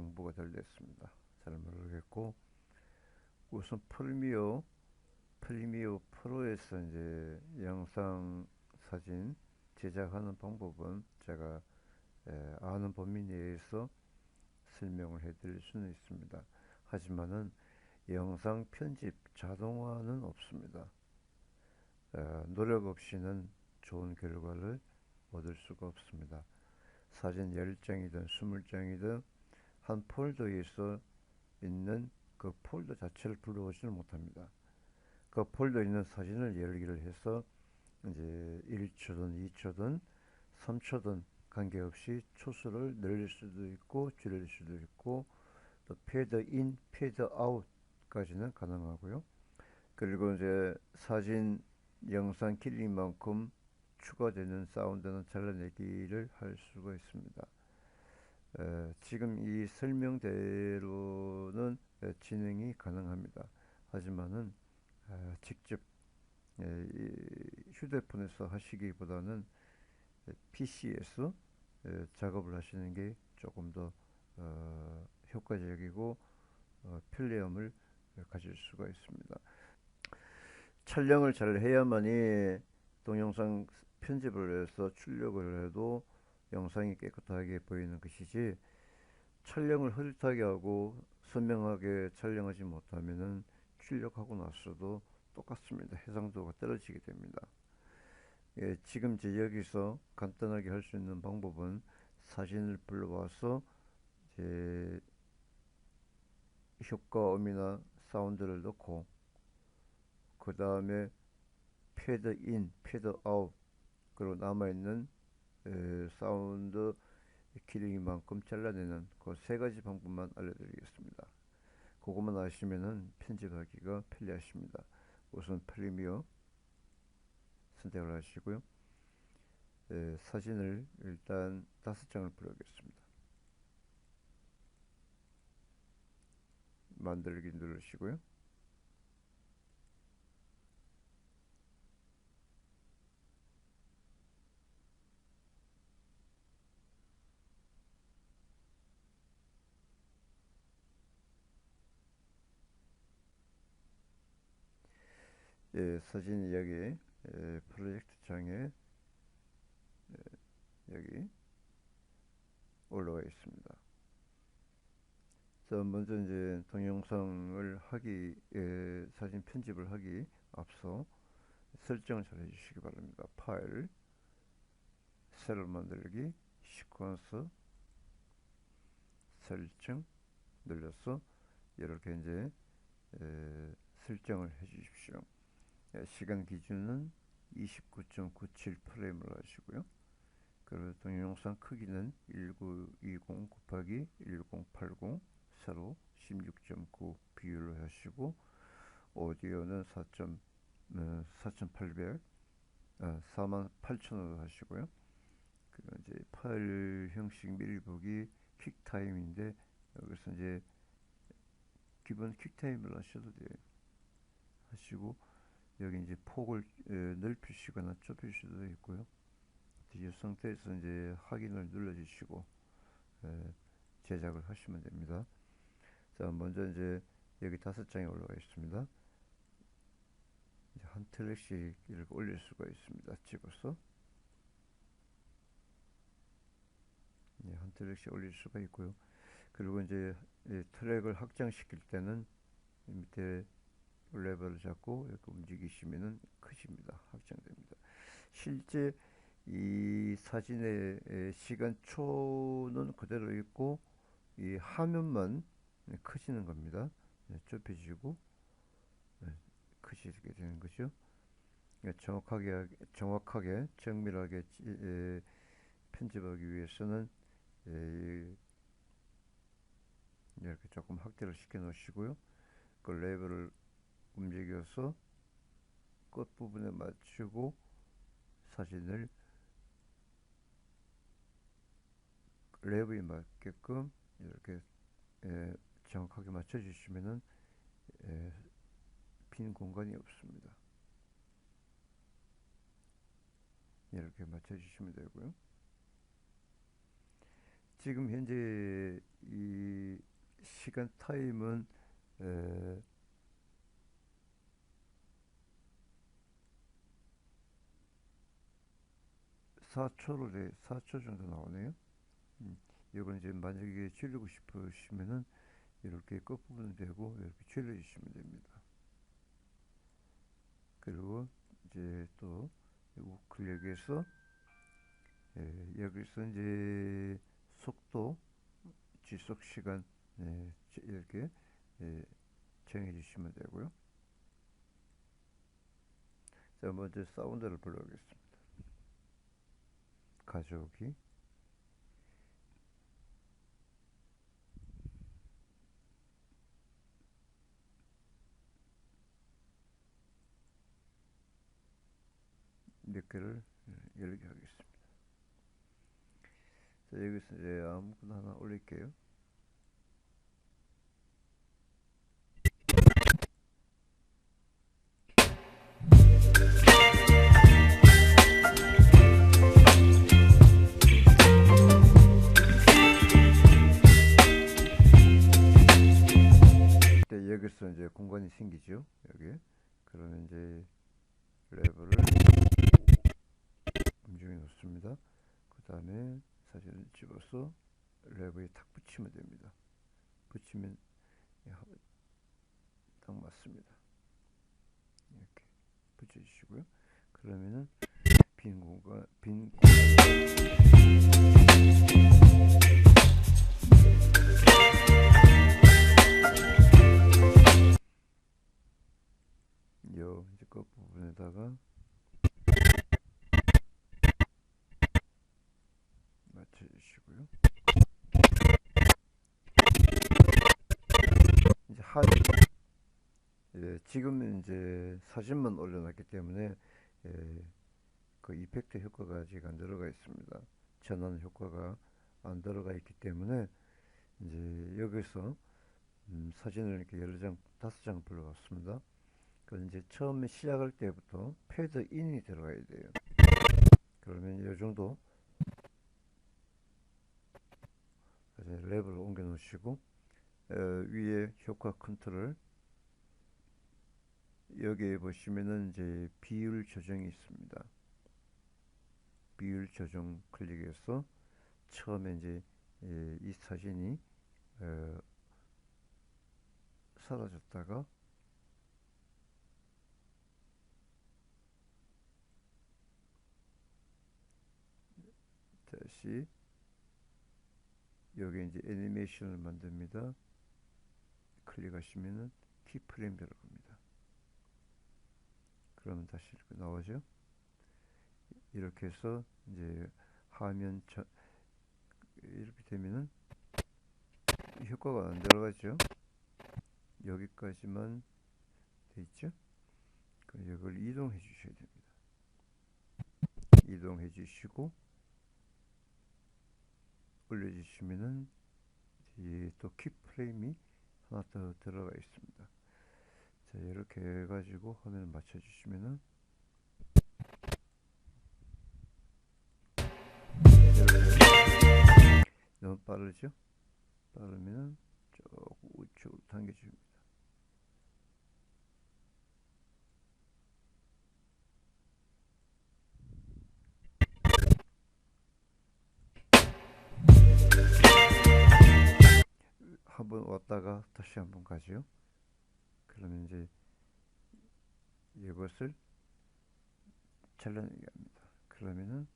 공부가 덜 됐습니다. 잘 모르겠고 우선 프리미어 프리미어 프로에서 이제 영상 사진 제작하는 방법은 제가 에, 아는 범위 내에서 설명을 해드릴 수는 있습니다. 하지만은 영상 편집 자동화는 없습니다. 에, 노력 없이는 좋은 결과를 얻을 수가 없습니다. 사진 10장이든 20장이든 한 폴더에서 있는 그 폴더 자체를 불러오지는 못합니다. 그 폴더에 있는 사진을 열기를 해서 이제 1초든 2초든 3초든 관계없이 초수를 늘릴 수도 있고 줄일 수도 있고 또 패드 인, 패드 아웃까지는 가능하고요. 그리고 이제 사진, 영상 길인 만큼 추가되는 사운드는 잘라내기를 할 수가 있습니다. 에, 지금 이 설명대로는 에, 진행이 가능합니다. 하지만은 에, 직접 휴대폰에서 하시기보다는 PC에서 작업을 하시는 게 조금 더 어, 효과적이고 어, 편리함을 가질 수가 있습니다. 촬영을 잘 해야만이 동영상 편집을 해서 출력을 해도 영상이 깨끗하게 보이는 것이지 촬영을 흐릿하게 하고 선명하게 촬영하지 못하면은 출력하고 나서도 똑같습니다. 해상도가 떨어지게 됩니다. 예, 지금 제 여기서 간단하게 할 수 있는 방법은 사진을 불러와서 제 효과음이나 사운드를 넣고 그 다음에 패드 인, 패드 아웃 그리고 남아있는 에, 사운드 길이만큼 잘라내는 그 세 가지 방법만 알려드리겠습니다. 그것만 아시면은 편집하기가 편리하십니다. 우선 프리미어 선택을 하시고요. 에, 사진을 일단 다섯 장을 뿌려겠습니다. 만들기 누르시고요. 예, 사진이 여기 예, 프로젝트 창에 예, 여기 올라와 있습니다. 자, 먼저 이제 동영상을 하기, 예, 사진 편집을 하기 앞서 설정을 잘 해주시기 바랍니다. 파일, 새로 만들기, 시퀀스, 설정 눌러서 이렇게 이제 에, 설정을 해 주십시오. 예, 시간 기준은 29.97 프레임을 하시고요. 그리고 동영상 크기는 1920 곱하기 1080 세로 16.9 비율로 하시고 오디오는 4. 4,800 아, 48,000으로 하시고요. 그리고 이제 파일 형식 미리 보기 퀵타임인데 여기서 이제 기본 퀵타임을 하셔도 돼요. 하시고 여기 이제 폭을 에, 넓히시거나 좁힐 수도 있고요. 이 상태에서 이제 확인을 눌러주시고 에, 제작을 하시면 됩니다. 자, 먼저 이제 여기 다섯 장이 올라가 있습니다. 한 트랙씩 이렇게 올릴 수가 있습니다. 찍어서 네, 한 트랙씩 올릴 수가 있고요. 그리고 이제 트랙을 확장시킬 때는 밑에 레버를 잡고 이렇게 움직이시면은 크집니다. 확장됩니다. 실제 이 사진의 시간초는 그대로 있고 이 화면만 커지는 겁니다. 네, 좁혀지고 네, 크시게 되는 거죠. 정확하게 정확하게 정밀하게 편집하기 위해서는 이렇게 조금 확대를 시켜 놓으시고요. 그 레벨을 움직여서 끝부분에 맞추고 사진을 랩에 맞게끔 이렇게 에, 정확하게 맞춰 주시면은 빈 공간이 없습니다. 이렇게 맞춰 주시면 되고요. 지금 현재 이 시간 타임은 에, 사초로 돼, 4초 정도 나오네요. 음, 이건 이제 만약에 줄이고 싶으시면은 이렇게 끝부분 대고 이렇게 줄여주시면 됩니다. 그리고 이제 또 우클릭해서 예, 여기서 이제 속도, 지속 시간 예, 지- 이렇게 예, 정해 주시면 되고요. 자, 먼저 사운드를 불러보겠습니다. 가져오기. 몇 개를 예, 열게 하겠습니다. 자, 여기서 이제 아무거나 하나 올릴게요. 생기죠. 여기. 그러면 이제 랩을 음중에 놓습니다. 그 다음에 사진을 집어서 랩에 탁 붙이면 됩니다. 붙이면 예, 하- 딱 맞습니다. 이렇게 붙여주시고요. 그러면은 빈 공간, 빈 공간. 부분에다가 맞춰주시고요. 이제 하 예, 지금 이제 사진만 올려놨기 때문에 예, 그 이펙트 효과가 아직 안 들어가 있습니다. 전환 효과가 안 들어가 있기 때문에 이제 여기서 음, 사진을 이렇게 여러 장, 다섯 장 불러왔습니다. 그 이제 처음에 시작할 때부터 패드 인이 들어가야 돼요. 그러면 이 정도 랩을 옮겨 놓으시고 어, 위에 효과 컨트롤 여기에 보시면은 이제 비율 조정이 있습니다. 비율 조정 클릭해서 처음에 이제 예, 이 사진이 어, 사라졌다가 다시 여기 이제 애니메이션을 만듭니다. 클릭하시면은 키프레임 들어갑니다. 그러면 다시 나오죠. 이렇게 해서 이제 화면 저, 이렇게 되면은 효과가 안 들어가죠. 여기까지만 돼 있죠. 그럼 이걸 이동해 주셔야 됩니다. 이동해 주시고 올려주시면은 또 키프레임이 하나 더 들어가 있습니다. 자 이렇게 해가지고 화면을 맞춰주시면은 너무 빠르죠? 빠르면은 조금 우측으로 당겨줍니다. 한번 왔다가 다시 한번 가죠. 그러면 이제 이것을 잘라내게 합니다. 그러면은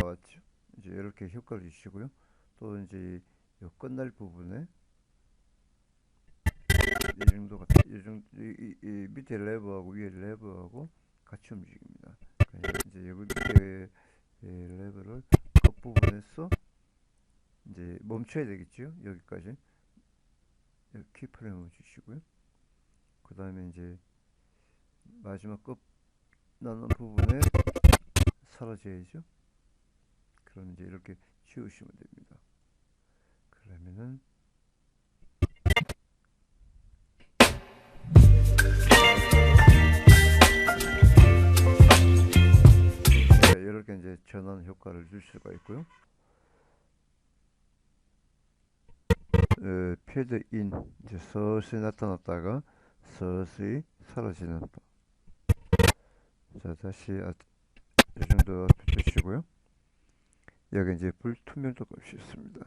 나왔죠. 이제 이렇게 효과를 주시고요. 또 이제 요 끝날 부분에 이 정도가 이 정도 이, 이, 이 밑에 레버하고 위에 레버하고 같이 움직입니다. 그러니까 이제 여기 밑에 예, 레버를 끝부분에서 이제 멈춰야 되겠죠. 여기까지 여기 키프레임을 주시고요. 그 다음에 이제 마지막 끝 나는 부분에 사라져야죠. 그럼 이제 이렇게 지우시면 됩니다. 그러면은 이렇게 이제 전환 효과를 줄 수가 있고요. 에, 패드 인 이제 서서히 나타났다가 서서히 사라지는 자 다시 아, 이 정도 붙여주시고요. 여기 이제 불투명도 값이 있습니다.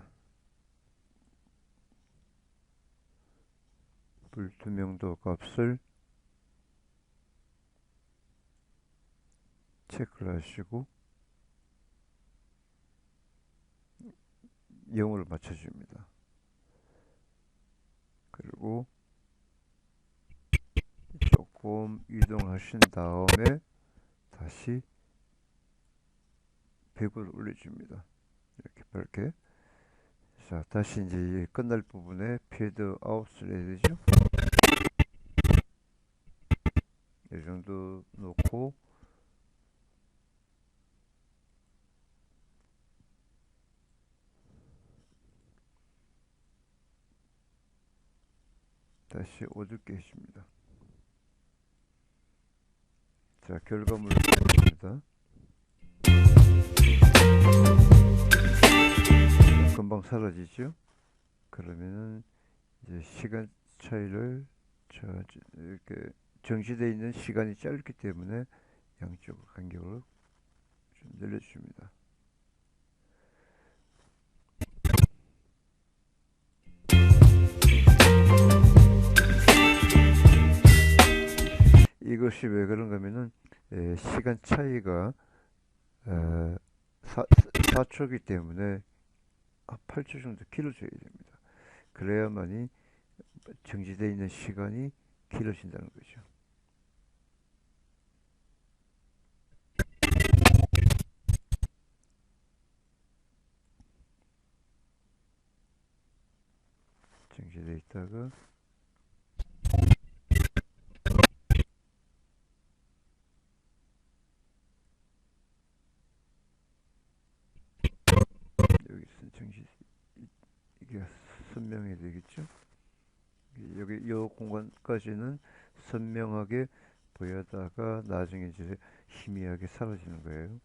불투명도 값을 체크를 하시고 0으로 맞춰줍니다. 그리고 조금 이동하신 다음에 다시 100으로 올려줍니다. 이렇게 이렇게 자 다시 이제 이 끝날 부분에 패드 아웃을 해야 되죠. 이 정도 놓고 다시 해줍니다. 자 결과물을 보입니다. 금방 사라지죠? 그러면은 이제 시간 차이를 저 이렇게 정지되어 있는 시간이 짧기 때문에 양쪽 간격을 좀 늘려줍니다. 이것이 왜 그런가 하면은 에, 시간 차이가 에, 4, 4초이기 때문에 8초 정도 길어져야 됩니다. 그래야만이 정지되어 있는 시간이 길어진다는 거죠. 정지되어 있다가 여기서 정지 이게 선명해야 되겠죠? 여기 이 공간까지는 선명하게 보여다가 나중에 이제 희미하게 사라지는 거예요.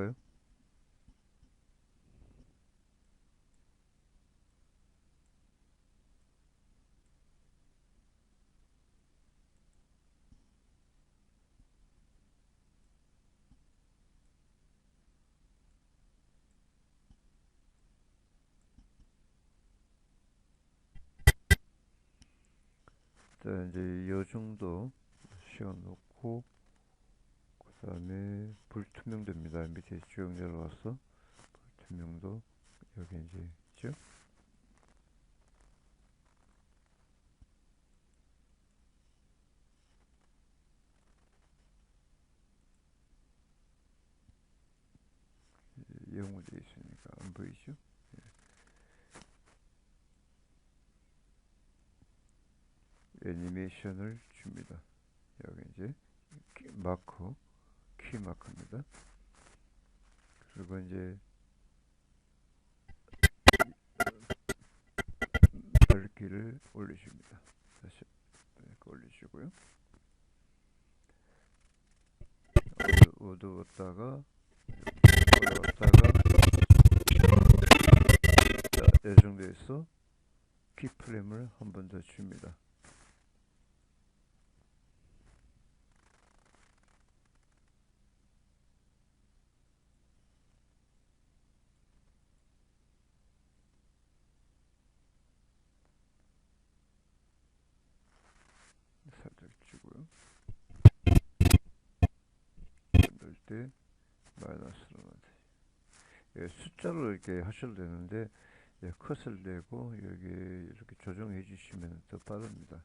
볼까요? 자 이제 요 정도 시간 놓고 그 다음에 불투명도입니다. 밑에 쭉 내려와서 불투명도 여기 이제 있죠? 영으로 되어 있으니까 안 보이죠? 애니메이션을 줍니다. 여기 이제 키- 마커, 키 마커입니다. 그리고 이제 밝기를 올리십니다. 다시 올리시고요. 어두, 어두웠다가 자, 이 정도에서 키프레임을 한 번 더 줍니다. 살짝 주고요. 넣을 때 마이너스로 예, 숫자로 이렇게 하셔도 되는데 예, 컷을 내고 여기 이렇게 조정해 주시면 더 빠릅니다.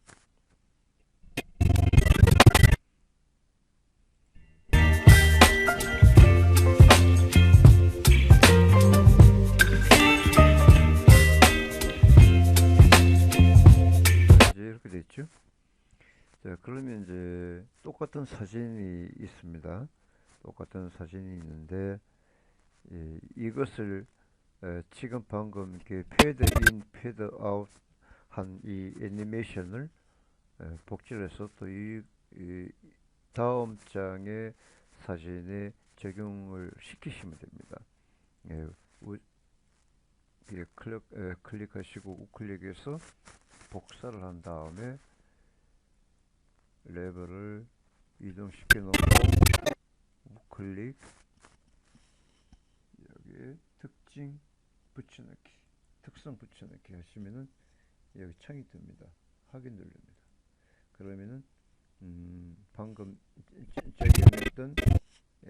되겠죠. 자, 그러면 이제 똑같은 사진이 있습니다. 똑같은 사진이 있는데 예, 이것을 에, 지금 방금 이렇게 패드 인, 패드 아웃 한 이 애니메이션을 에, 복제를 해서 또이 다음 장의 사진에 적용을 시키시면 됩니다. 예, 우, 예, 클릭, 예, 클릭하시고 우클릭해서 복사를 한 다음에 레벨을 이동시켜 놓고 우 클릭 여기 특징 붙여넣기 특성 붙여넣기 하시면은 여기 창이 뜹니다. 확인 누릅니다. 그러면은 음, 방금 적용했던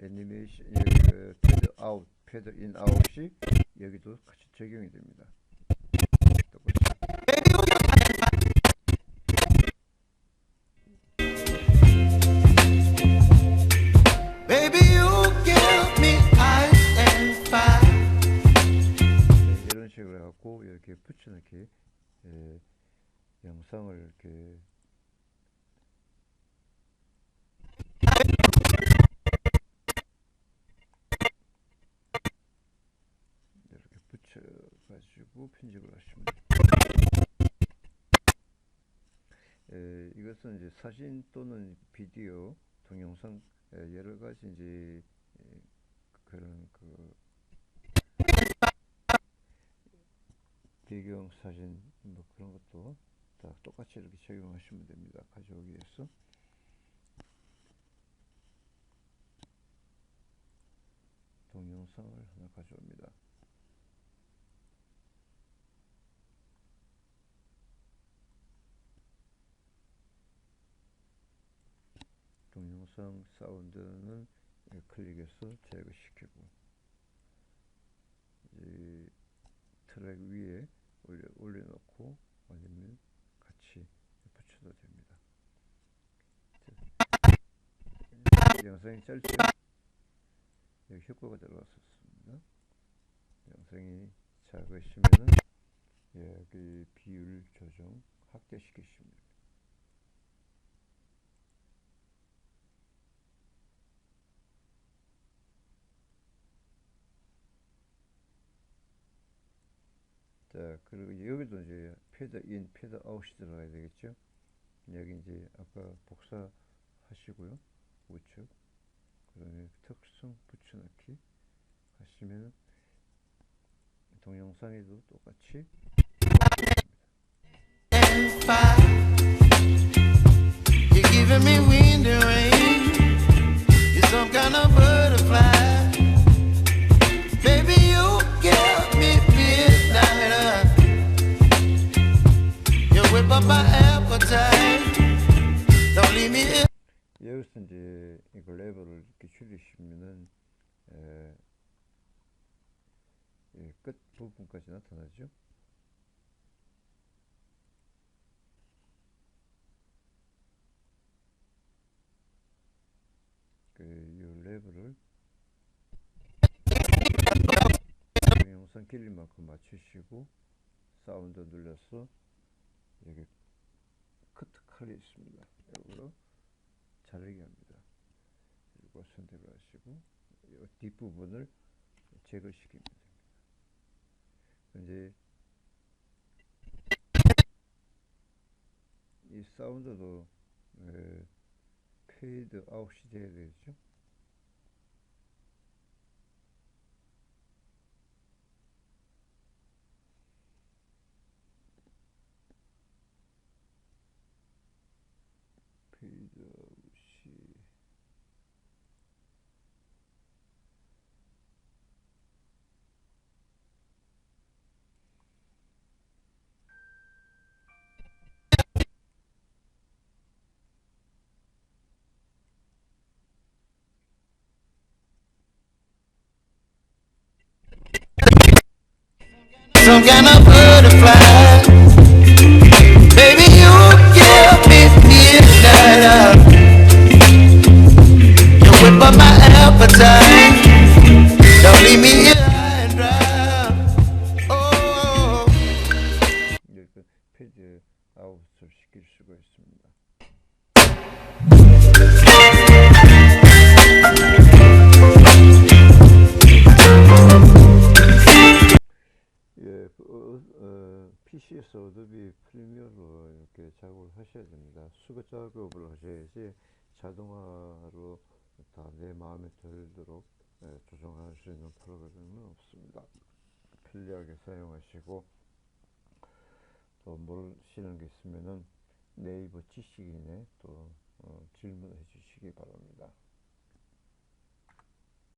애니메이션 여기 그 패드 아웃, 패드 인 아웃이 여기도 같이 적용이 됩니다. 붙여넣기 예, 영상을 이렇게 이렇게 붙여가지고 편집을 됩니다. 예, 이것은 이제 사진 또는 비디오, 동영상 예, 여러 가지 이제 예, 그런 그 배경 사진 뭐 그런 것도 다 똑같이 이렇게 적용하시면 됩니다. 가져오기 위해서. 동영상을 하나 가져옵니다. 동영상 사운드는 예, 클릭해서 제거시키고 이 트랙 위에 올려, 올려놓고 아니면 같이 붙여도 됩니다. 자, 영상이 짧죠? 여기 효과가 들어갔었습니다. 영상이 작으시면은 여기 비율 조정 확대시키시면 됩니다. 자, 그리고 여기도 이제 패드 인, 패드 아웃이 들어가야 되겠죠? 여기 이제 아까 복사하시고요. 우측. 그 다음에 특성 붙여넣기 하시면 동영상에도 똑같이. You're giving me wind and rain. You're some kind of butterfly. 여기서 이제 이거 레벨을 이렇게 줄이시면은 에, 예, 끝 부분까지 나타나죠. 그이 레벨을 영상 길이만큼 맞추시고 사운드 눌러서 여기 커트 칼이 있습니다. 이걸로 자르게 합니다. 그리고 선택을 하시고 이 뒷부분을 제거시키면 됩니다. 이제 이 사운드도 에, 페이드 아웃이 돼야 되죠. Kind of butterfly. Baby, you give me midnight. You whip up my appetite. Don't leave me here. Oh. 하셔야 됩니다. 수거 작업을 하셔야지 자동화로 다 내 마음에 들도록 예, 조정할 수 있는 프로그램은 없습니다. 편리하게 사용하시고 또 모르시는 게 있으면은 네이버 지식인에 또 어, 질문해 주시기 바랍니다.